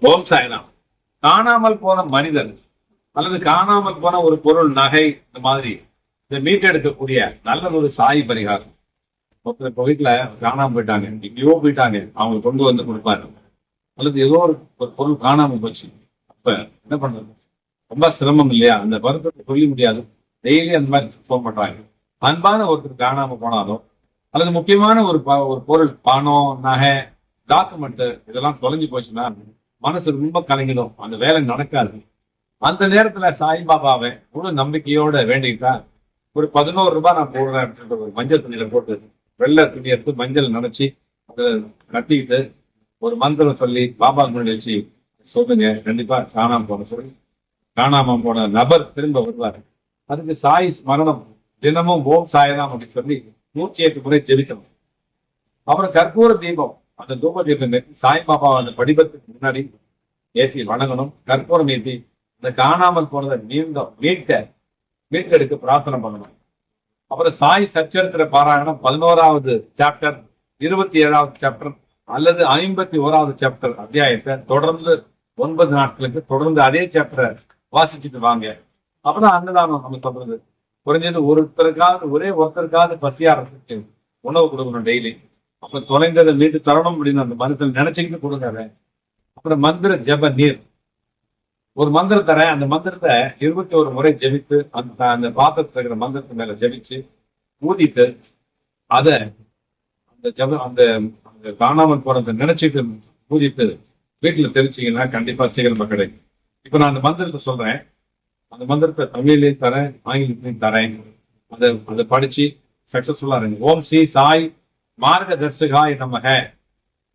ஓம் சாய்ராம். காணாமல் போன மனிதன் அல்லது காணாமல் போன ஒரு பொருள் நகை இந்த மாதிரி இதை மீட்டெடுக்கக்கூடிய நல்ல ஒரு சாய் பரிகாரம். ஒருத்தர் இப்போ வீட்டுல காணாம போயிட்டாங்க எங்கேயோ போயிட்டாங்க அவங்க கொண்டு வந்து கொடுப்பாரு அல்லது ஏதோ ஒரு ஒரு பொருள் காணாமல் போச்சு. அப்ப என்ன பண்றது? ரொம்ப சிரமம் இல்லையா? அந்த வருத்தத்தை சொல்ல முடியாது. டெய்லி அந்த மாதிரி ஃபோன் பண்றாங்க அன்பான ஒருத்தர் காணாம போனாலும் அல்லது முக்கியமான ஒரு ப- ஒரு பொருள் பணம் நகை டாக்குமெண்ட் இதெல்லாம் தொலைஞ்சு போச்சுன்னா மனசு ரொம்ப கலங்கிடும். அந்த வேலை நடக்காது. அந்த நேரத்துல சாய்பாபாவை முழு நம்பிக்கையோட வேண்டிக்கிட்டா ஒரு பதினோரு ரூபாய் நான் போடுறேன் அப்படின்ற ஒரு மஞ்சள் துணியில போட்டு வெள்ளை துணி எடுத்து மஞ்சள் நினைச்சு அதை கட்டிக்கிட்டு ஒரு மந்திரம் சொல்லி பாபா முன்னாடி வச்சு சொல்லுங்க கண்டிப்பா காணாம போன சொல்லி. காணாம போன நபர் திரும்ப வருவார். அதுக்கு சாய் ஸ்மரணம். தினமும் ஓம் சாயதாம் அப்படின்னு சொல்லி நூற்றி எட்டு முறை ஜெபிக்கணும். அப்புறம் கற்பூர தீபம். அந்த தூப தீபம் ஏத்தி சாய்பாபா அந்த படிபத்துக்கு முன்னாடி ஏற்றி வணங்கணும். கற்பூரம் ஏற்றி இந்த காணாமல் போனதை மீண்டும் மீட்க மீட்டெடுக்க பிரார்த்தனை பண்ணணும். அப்புறம் சாய் சச்சரித்திர பாராயணம் பதினோராவது சாப்டர் இருபத்தி ஏழாவது சாப்டர் அல்லது ஐம்பத்தி ஓராவது சாப்டர் அத்தியாயத்தை தொடர்ந்து ஒன்பது நாட்களுக்கு தொடர்ந்து அதே சாப்டரை வாசிச்சுட்டு வாங்க. அப்புறம் அன்னதானம் நம்ம சொல்றது. குறைஞ்சது ஒருத்தருக்காவது ஒரே ஒருத்தருக்காவது பசியாரத்துக்கு உணவு கொடுக்கணும் டெய்லி அப்ப தொலைந்ததை மீட்டு தரணும் அப்படின்னு அந்த மனசுல நினைச்சுக்கிட்டு கொடுங்க அப்புறம் மந்திர ஜெப நீர். ஒரு மந்திரம் தரேன். அந்த மந்திரத்தை இருபத்தி ஒரு முறை ஜெபித்து அந்த அந்த பாத்திரத்தில் இருக்கிற மந்திரத்து மேல ஜெபிச்சு ஊதிட்டு அத அந்த ஜெப அந்த காணாமல் போறத நினைச்சிட்டு ஊதிட்டு வீட்டுல தெரிச்சிங்கன்னா கண்டிப்பா சீக்கிரமா கிடைக்கும். இப்ப நான் அந்த மந்திரத்தை சொல்றேன். அந்த மந்திரத்தை தமிழ்லயும் தரேன் ஆங்கிலத்திலையும் தரேன். அதை அதை படிச்சு சக்சஸ்ஃபுல்லா இருங்க. ஓம் ஸ்ரீ சாய் மார்க தர்சகாய நமக.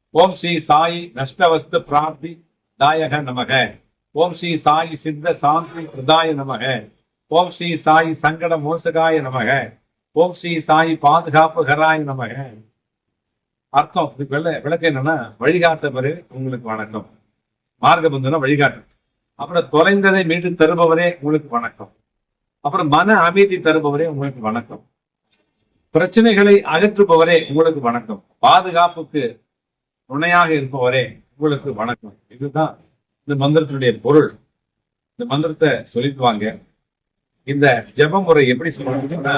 ஓம் ஸ்ரீ சாயி நஷ்டவஸ்து பிராப்தி தாயக நமக. ஓம் ஸ்ரீ சாயி சித்த சாந்தி பிரதாய நமக. ஓம் ஸ்ரீ சாய் சங்கட மோசகாய நமக. ஓம் ஸ்ரீ சாய் பாதுகாப்பு கராய நமக. அர்த்தம் இதுக்கு வெள்ள விளக்கம் என்னன்னா வழிகாட்டவரே உங்களுக்கு வணக்கம். மார்க்கபந்தனா வழிகாட்டு. அப்புறம் தொலைந்ததை மீண்டும் தருபவரே உங்களுக்கு வணக்கம். அப்புறம் மன அமைதி தருபவரே உங்களுக்கு வணக்கம். பிரச்சனைகளை அகற்றுபவரே உங்களுக்கு வணக்கம். பாதுகாப்புக்கு துணையாக இருப்பவரே உங்களுக்கு வணக்கம். இதுதான் இந்த மந்திரத்தினுடைய பொருள். இந்த மந்திரத்தை சொல்லிக்குவாங்க. இந்த ஜெப முறை எப்படி சொல்றதுன்னா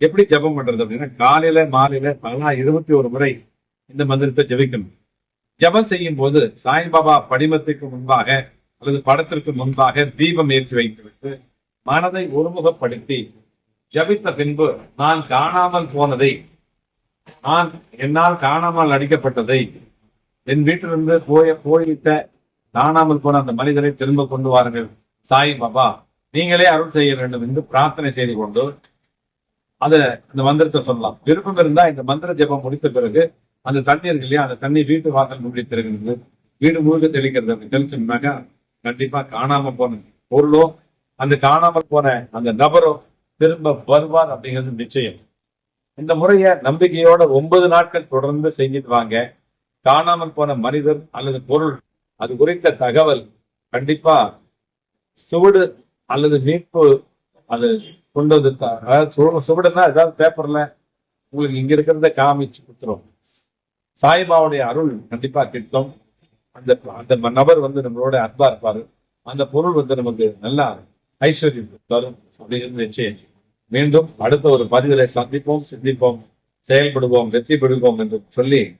எப்படி ஜெபம் பண்றது அப்படின்னா காலையில மாலையில பதினா இருபத்தி ஒரு முறை இந்த மந்திரத்தை ஜெபிக்கணும். ஜெபம் செய்யும் போது சாய்பாபா படிமத்திற்கு முன்பாக அல்லது படத்திற்கு முன்பாக தீபம் ஏற்றி வைத்துவிட்டு மனதை ஒருமுகப்படுத்தி ஜபித்த பின்பு நான் காணாமல் போனதை நான் என்னால் காணாமல் அடிக்கப்பட்டதை என் வீட்டிலிருந்து போய போயிட்ட காணாமல் போன அந்த மனிதரை திரும்ப கொண்டு வாருங்கள். சாய் பாபா நீங்களே அருள் செய்ய வேண்டும் என்று பிரார்த்தனை செய்து கொண்டு அத இந்த மந்திரத்தை சொல்லலாம். விருப்பம் இருந்தா இந்த மந்திர ஜெபம் முடித்த பிறகு அந்த தண்ணி இருக்கு இல்லையா அந்த தண்ணி வீட்டு வாசல் முடி தெரிகிறது வீடு முழுக்க தெளிக்கிறது. அப்படி தெளிச்சோம்னாக்கா கண்டிப்பா காணாம போன பொருளோ அந்த காணாமல் போன அந்த நபரோ திரும்ப வருவார் அப்படிங்கிறது நிச்சயம். இந்த முறைய நம்பிக்கையோட ஒன்பது நாட்கள் தொடர்ந்து செஞ்சுட்டு வாங்க. காணாமல் போன மனிதர் அல்லது பொருள் அது குறித்த தகவல் கண்டிப்பா சுவடு அல்லது மீட்பு அது கொண்டு வந்து அதாவது சுவடுன்னா ஏதாவது பேப்பர்ல உங்களுக்கு இங்க இருக்கிறத காமிச்சு கொடுத்துரும். சாய்பாவுடைய அருள் கண்டிப்பா கிட்டும். அந்த அந்த நபர் வந்து நம்மளோட அன்பா இருப்பாரு. அந்த பொருள் வந்து நமக்கு நல்லா ஐஸ்வர்யம் தரும் அப்படிங்கிறது நிச்சயம். மீண்டும் அடுத்த ஒரு பதிவிலை சந்திப்போம் சிந்திப்போம் செயல்படுவோம் வெற்றி பெறுவோம் என்று சொல்லி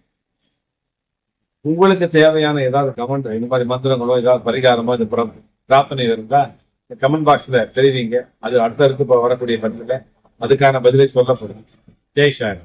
உங்களுக்கு தேவையான ஏதாவது கமெண்ட் இந்த மாதிரி மந்திரங்களோ ஏதாவது பரிகாரமோ இந்த பிர- பிரார்த்தனை இருந்தா கமெண்ட் பாக்ஸ்ல தெரிவிங்க. அது அடுத்தடுத்து வரக்கூடிய பதில அதுக்கான பதிலை சொல்லப்படும். ஜெய் ஷாய்